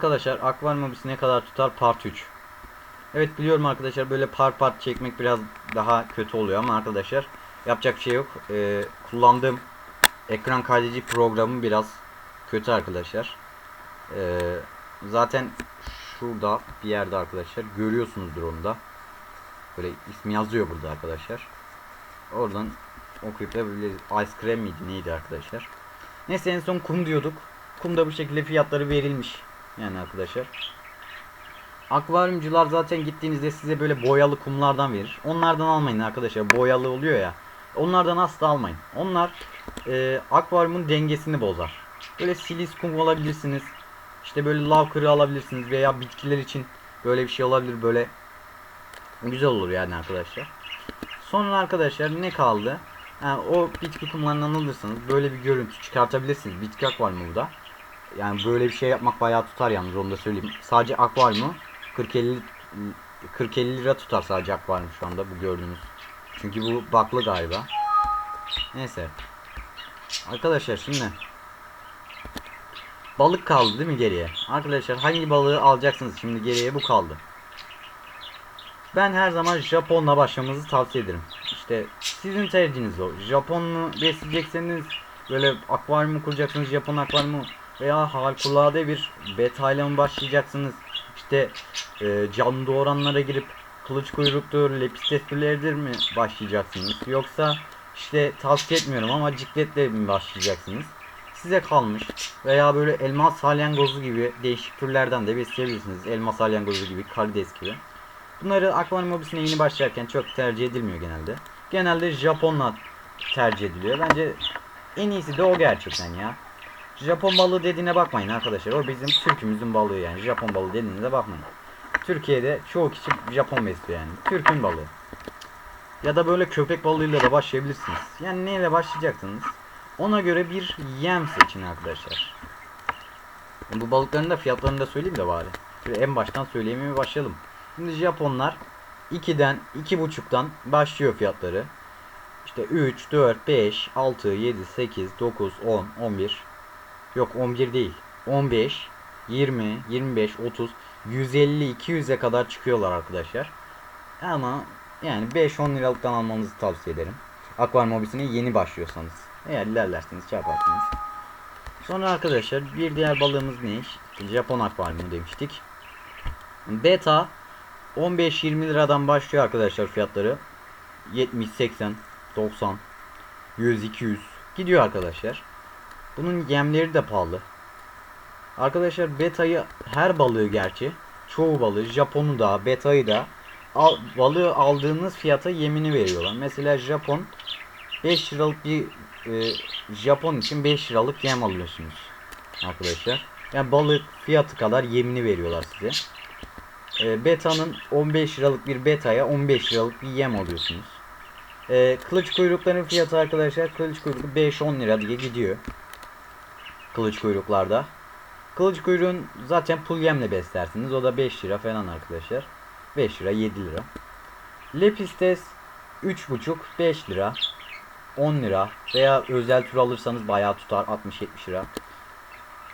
Arkadaşlar akvaryum hobisi ne kadar tutar part 3. Evet biliyorum arkadaşlar böyle part part çekmek biraz daha kötü oluyor ama arkadaşlar yapacak bir şey yok. Ee, kullandığım ekran kaydedici programı biraz kötü arkadaşlar. Ee, zaten şurada bir yerde arkadaşlar görüyorsunuzdur onu da. Böyle ismi yazıyor burada arkadaşlar. Oradan okuyup da böyle ice cream miydi neydi arkadaşlar. Neyse en son kum diyorduk. Kum da bu şekilde fiyatları verilmiş. Yani arkadaşlar. Akvaryumcular zaten gittiğinizde size böyle boyalı kumlardan verir. Onlardan almayın arkadaşlar. Boyalı oluyor ya. Onlardan asla almayın. Onlar e, akvaryumun dengesini bozar. Böyle silis kum alabilirsiniz. İşte böyle lav kırığı alabilirsiniz veya bitkiler için böyle bir şey olabilir. Böyle güzel olur yani arkadaşlar. Sonra arkadaşlar ne kaldı? Ha, o bitki kumlarından alırsanız böyle bir görüntü çıkartabilirsiniz. Bitki akvaryumu bu da. Yani böyle bir şey yapmak bayağı tutar yalnız onu da söyleyeyim. Sadece akvaryumu 40-50 40-50 lira tutar sadece akvaryum şu anda bu gördüğünüz. Çünkü bu baklı galiba. Neyse. Arkadaşlar şimdi balık kaldı değil mi geriye? Arkadaşlar hangi balığı alacaksınız? Şimdi geriye bu kaldı. Ben her zaman Japonla başlamanızı tavsiye ederim. İşte sizin tercihiniz o. Japonlu besleyecekseniz böyle akvaryumu kuracaksınız Japon akvaryumu veya harikulade bir beta ile mi başlayacaksınız? İşte e, canlı doğuranlara girip kılıç kuyruktur, lepistes türleridir mi başlayacaksınız? Yoksa işte tavsiye etmiyorum ama cikletle mi başlayacaksınız? Size kalmış. Veya böyle elmas salyangozu gibi değişik türlerden de besleyebilirsiniz. Elmas salyangozu gibi, karides gibi. Bunları akvaryum hobisine yeni başlarken çok tercih edilmiyor genelde. Genelde Japonla tercih ediliyor. Bence en iyisi de o gerçekten ya. Japon balığı dediğine bakmayın arkadaşlar. O bizim Türk'ümüzün balığı yani. Japon balığı dediğine bakmayın. Türkiye'de çoğu kişi Japon besliyor yani. Türk'ün balığı. Ya da böyle köpek balığıyla da başlayabilirsiniz. Yani neyle başlayacaksınız? Ona göre bir yem seçin arkadaşlar. Bu balıkların da fiyatlarını da söyleyeyim de bari. Şöyle en baştan söyleyemeye başlayalım. Şimdi Japonlar 2'den 2.5'tan başlıyor fiyatları. İşte 3, 4, 5, 6, 7, 8, 9, 10, 11. Yok 11 değil. 15, 20, 25, 30, 150, 200'e kadar çıkıyorlar arkadaşlar. Ama yani 5-10 liralıktan almanızı tavsiye ederim. Akvaryum hobisine yeni başlıyorsanız. Eğer ilerlerseniz şey yaparsınız. Sonra arkadaşlar bir diğer balığımız ne? Japon akvaryumu demiştik. Beta 15-20 liradan başlıyor arkadaşlar fiyatları. 70, 80, 90, 100, 200 gidiyor arkadaşlar. Bunun yemleri de pahalı. Arkadaşlar betayı her balığı gerçi çoğu balığı Japon'u da betayı da al, balığı aldığınız fiyata yemini veriyorlar. Mesela Japon 5 liralık bir e, Japon için 5 liralık yem alıyorsunuz arkadaşlar. Yani balık fiyatı kadar yemini veriyorlar size. E, beta'nın 15 liralık bir beta'ya 15 liralık bir yem alıyorsunuz. E, kılıç kuyrukların fiyatı arkadaşlar kılıç kuyruk 5-10 lira diye gidiyor. Kılıç kuyruklarda. Kılıç kuyruğun zaten pul yemle beslersiniz. O da 5 lira falan arkadaşlar. 5 lira 7 lira. Lepistes 3,5 5 lira. 10 lira veya özel tür alırsanız bayağı tutar 60-70 lira.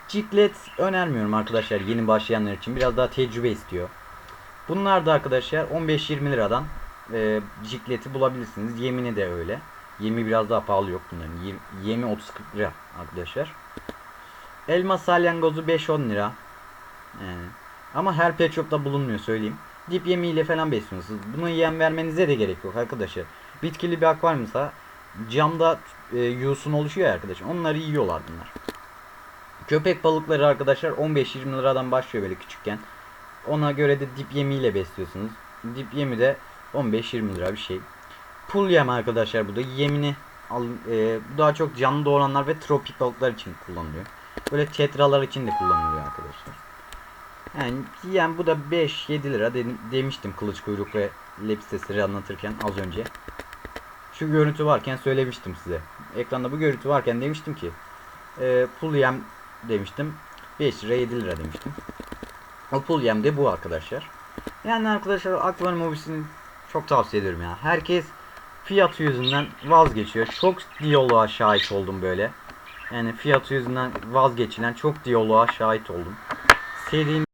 Ciklet önermiyorum arkadaşlar yeni başlayanlar için. Biraz daha tecrübe istiyor. Bunlar da arkadaşlar 15-20 liradan e, cikleti bulabilirsiniz. Yemini de öyle. Yemi biraz daha pahalı yok bunların. Yem- Yemi 30-40 lira arkadaşlar. Elma salyangozu 5-10 lira. Yani. Ama her pet shop'ta bulunmuyor söyleyeyim. Dip yemiyle falan besliyorsunuz. Bunu yem vermenize de gerek yok arkadaşlar. Bitkili bir akvaryumsa camda e, yusun oluşuyor ya arkadaşlar. Onları yiyorlar bunlar. Köpek balıkları arkadaşlar 15-20 liradan başlıyor böyle küçükken. Ona göre de dip yemiyle besliyorsunuz. Dip yemi de 15-20 lira bir şey. Pul yem arkadaşlar bu da yemini al, e, daha çok canlı doğuranlar ve tropik balıklar için kullanılıyor. Böyle tetralar için de kullanılıyor arkadaşlar. Yani yem bu da 5-7 lira de, demiştim kılıç kuyruk ve lepistesleri anlatırken az önce. Şu görüntü varken söylemiştim size. Ekranda bu görüntü varken demiştim ki e, pul demiştim. 5 lira 7 lira demiştim. O pul yem de bu arkadaşlar. Yani arkadaşlar akvaryum hobisini çok tavsiye ederim ya. Herkes fiyatı yüzünden vazgeçiyor. Çok diyaloğa şahit oldum böyle. Yani fiyatı yüzünden vazgeçilen çok diyaloğa şahit oldum. serinin